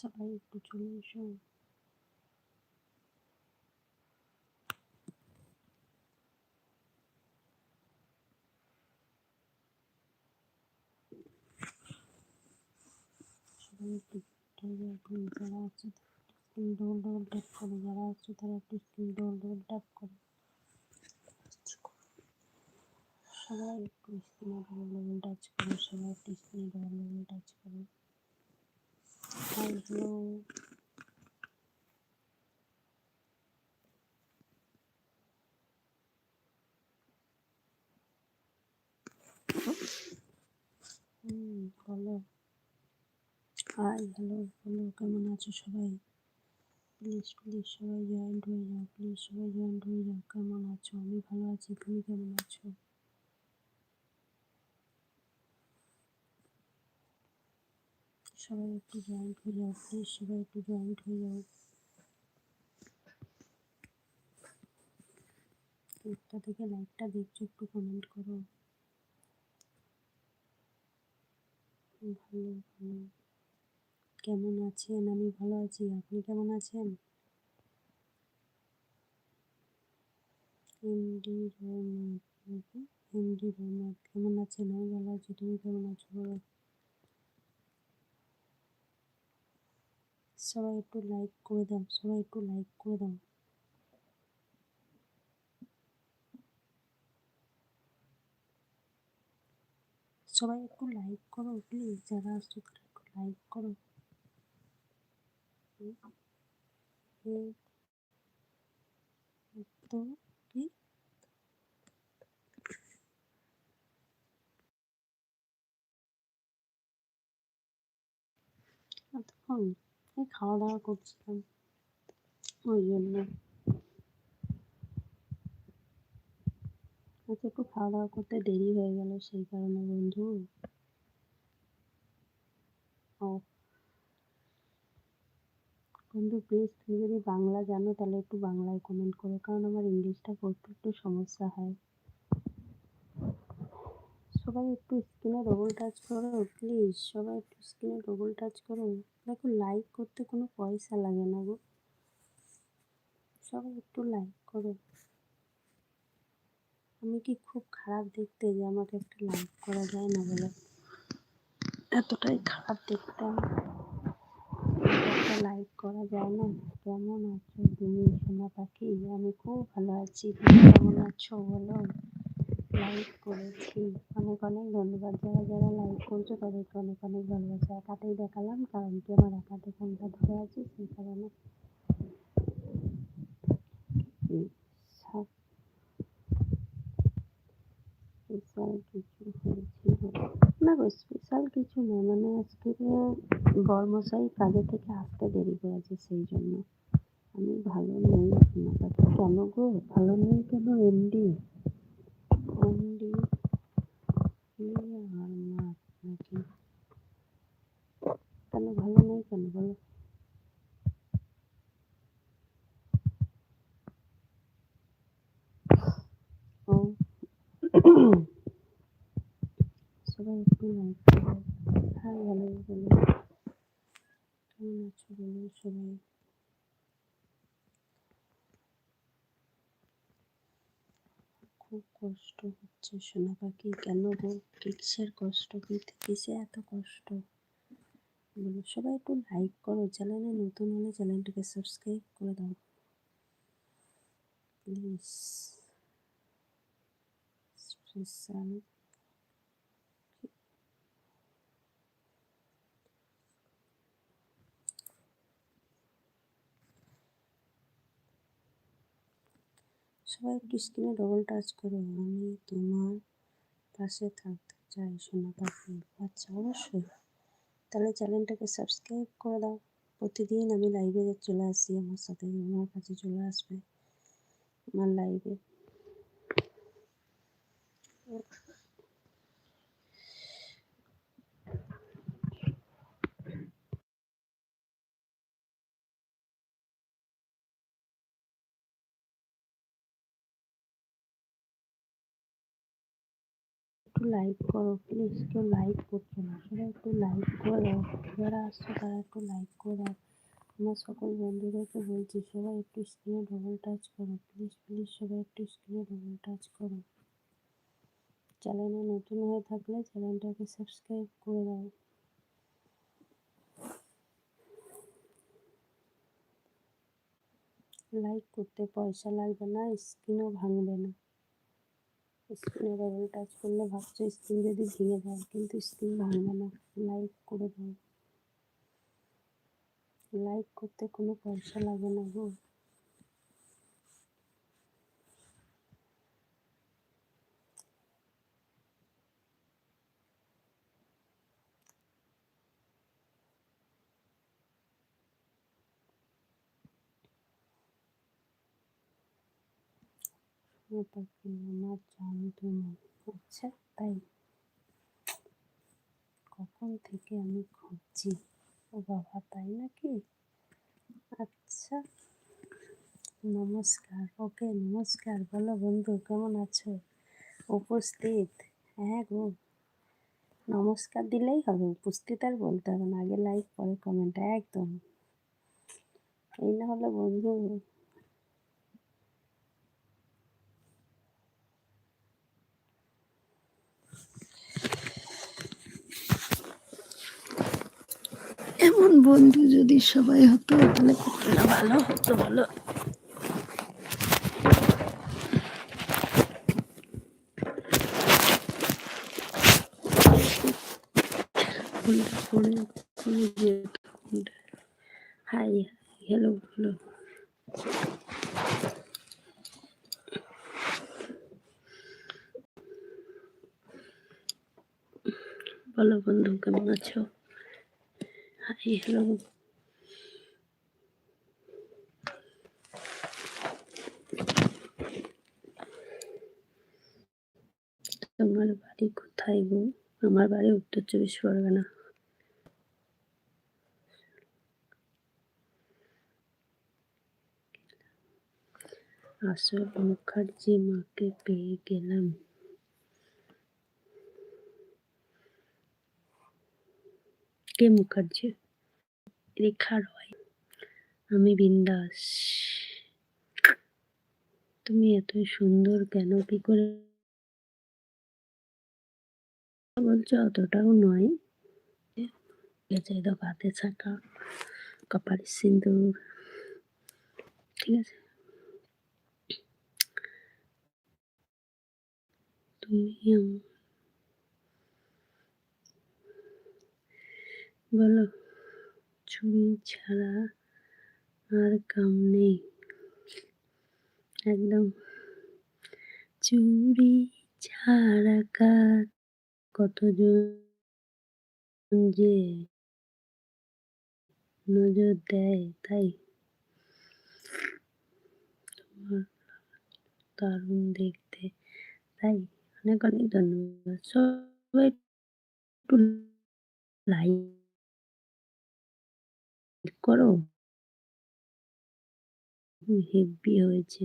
সবাই একটু চলে সবাই একটু যারা আছে স্ক্রিন ডবল ডবল করে, যারা আছে তারা একটু স্ক্রিন ডবল ডবল করে। সবাই একটু স্ক্রিনে ডবল টাচ করে, সবাই একটু স্ক্রিনে ডবল টাচ করে। হ্যালো হুম বলো হাই হ্যালো বলো কেমন আছো সবাই? প্লিজ প্লিজ সবাই জয়েন্ট হয়ে যাও প্লিজ সবাই জয়েন্ট হয়ে যাও, কেমন আছো? আমি ভালো আছি, তুমি কেমন আছো? সবাই একটু জয়েন্ট হয়ে যাও প্লিজ সবাই একটু জয়েন্ট হয়ে যাও। একটা থেকে লাইকটা দেখছ, একটু কমেন্ট করো। ভালো ভালো। কেমন আছেন? আমি ভালো আছি। আপনি কেমন আছেন? এমডি রহমত এমডি রহমত কেমন আছেন? আমি ভালো আছি। তুমি কেমন আছো? বলো সবাই একটু লাইক করে দাও, সবাই একটু লাইক করে দাও। সবাই একটু লাইক করো প্লিজ যারা আসছো তারা একটু লাইক করো। তো তখন এই খাওয়া দাওয়া করছিলাম। ওই জন্য। আজকে একটু খাওয়া দাওয়া করতে দেরি হয়ে গেল, সেই কারণে বন্ধু। ও। বন্ধু প্লিজ তুমি যদি বাংলা জানো, তাহলে একটু বাংলায় কমেন্ট করো, কারণ আমার ইংলিশটা পড়তে একটু সমস্যা হয়। সবাই একটু স্ক্রিনে ডবল টাচ করো প্লিজ সবাই একটু স্ক্রিনে ডবল টাচ করো। দেখো লাইক করতে কোনো পয়সা লাগে না গো। সবাই একটু লাইক করো। আমি কি খুব খারাপ দেখতে যে আমাকে একটা লাইক করা যায় না বলে? এতটাই খারাপ দেখতে একটা লাইক করা যায় না? কেমন আছো তুমি? সোনা পাখি? আমি খুব ভালো আছি। তুমি কেমন আছো বলো? লাইক করেছি। অনেক অনেক ধন্যবাদ। যারা যারা লাইক করছ, তাদেরকে অনেক অনেক ভালোবাসা একাতেই দেখালাম, কারণ কি আমার একাতে ফোনটা ধরে আছে, সেই কারণে। স্পেশাল কিছু হয়েছিল। না গো স্পেশাল কিছু না। মানে আজকে বর্মশাই কাজে থেকে আসতে দেরি করেছে, সেই জন্য। আমি ভালো নেই। কেন গো? ভালো নেই কেন এমডি আর মাছ নাকি কেন ভালো নেই কেন বলো ও খুব কষ্ট হচ্ছে সোনা পাখি কেন কিসের কষ্ট কিসে এত কষ্ট বলো সবাই একটু লাইক করো চ্যানেলে নতুন হলে চ্যানেলটাকে সাবস্ক্রাইব করে দাও প্লিজ স্পেশাল সবাই একটু স্ক্রিনে ডবল টাচ করো, আমি তোমার পাশে থাকতে চাই শোনা পাখি। আচ্ছা অবশ্যই। তাহলে চ্যানেলটাকে সাবস্ক্রাইব করে দাও। প্রতিদিন আমি লাইভে চলে আসি, আমার সাথে, আমার কাছে চলে আসবে। আমার লাইভে একটু লাইক করো প্লিজ কেউ লাইক করছ না। সবাই একটু লাইক করে, যারা আসছো তারা একটু লাইক করে। আমার সকল বন্ধুদেরকে বলছি, সবাই একটু স্ক্রিনে ডবল টাচ করো। প্লিজ প্লিজ সবাই একটু স্ক্রিনে ডবল টাচ করো। চ্যানেলে নতুন হয়ে থাকলে চ্যানেলটাকে সাবস্ক্রাইব করে দাও। লাইক করতে পয়সা লাগবে না স্ক্রিনও ভাঙবে না। স্ক্রিনে ডবল টাচ করলে ভাবছ স্ক্রিন যদি ভেঙে যায়, কিন্তু স্ক্রিন ভাঙবে না। লাইক করে দাও। লাইক করতে কোনো পয়সা লাগে না গো। ওটাকে আমার জানতো না। আচ্ছা তাই। কখন থেকে আমি খুঁজছি? ও বাবা, তাই নাকি? আচ্ছা নমস্কার। ওকে, নমস্কার। বলো বন্ধু, কেমন আছো? উপস্থিত। হ্যাঁ গো। নমস্কার দিলেই হবে। উপস্থিত আর বলতে হবে না। আগে লাইক পরে কমেন্ট একদম। এই না হলো বন্ধু এমন বন্ধু যদি সবাই হতো, তাহলে কতটা ভালো হতো বলো? হাই বলো বন্ধু, কেমন আছো? হাই হ্যালো তোমার বাড়ি কোথায় গো? আমার বাড়ি উত্তর চব্বিশ পরগনা। আসল মুখার্জি মাকে পেয়ে গেলাম। কে মুখার্জি রেখা রয়। আমি বিন্দাস। তুমি এত সুন্দর কেন? কি করে বলছো? অতটাও নয়। গেছে তো হাতে ছাকা কপালে সিন্দুর ঠিক আছে? তুমি বলো, চুরি ছাড়া আর কাম নেই। একদম। চুরি ছাড়া কাজ কতজন যে নজর দেয় তাই? তোমার দারুণ দেখতে তাই। অনেক অনেক ধন্যবাদ। সবাই লাইক করো? হেব্বি হয়েছে।